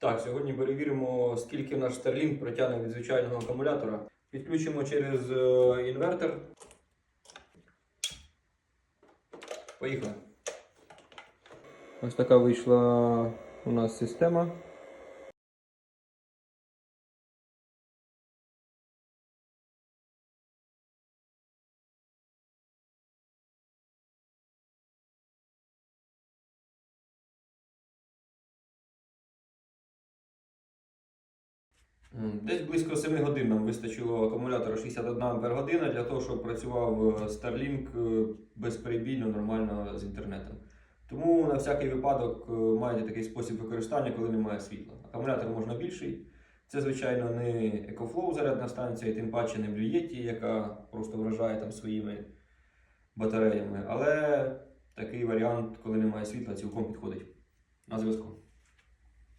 Так, сьогодні перевіримо, скільки наш Starlink протягне від звичайного акумулятора. Підключимо через е, інвертор. Поїхали. Ось така вийшла у нас система. Десь близько 7 годин нам вистачило акумулятора 61 Ампер для того, щоб працював е, Starlink е, безперебійно, нормально з інтернетом. Тому на всякий випадок е, маєте такий спосіб використання, коли немає світла. Акумулятор можна більший. Це, звичайно, не EcoFlow зарядна станція, і тим паче не Yeti, яка просто вражає там своїми батареями. Але такий варіант, коли немає світла, цілком підходить. На зв'язку.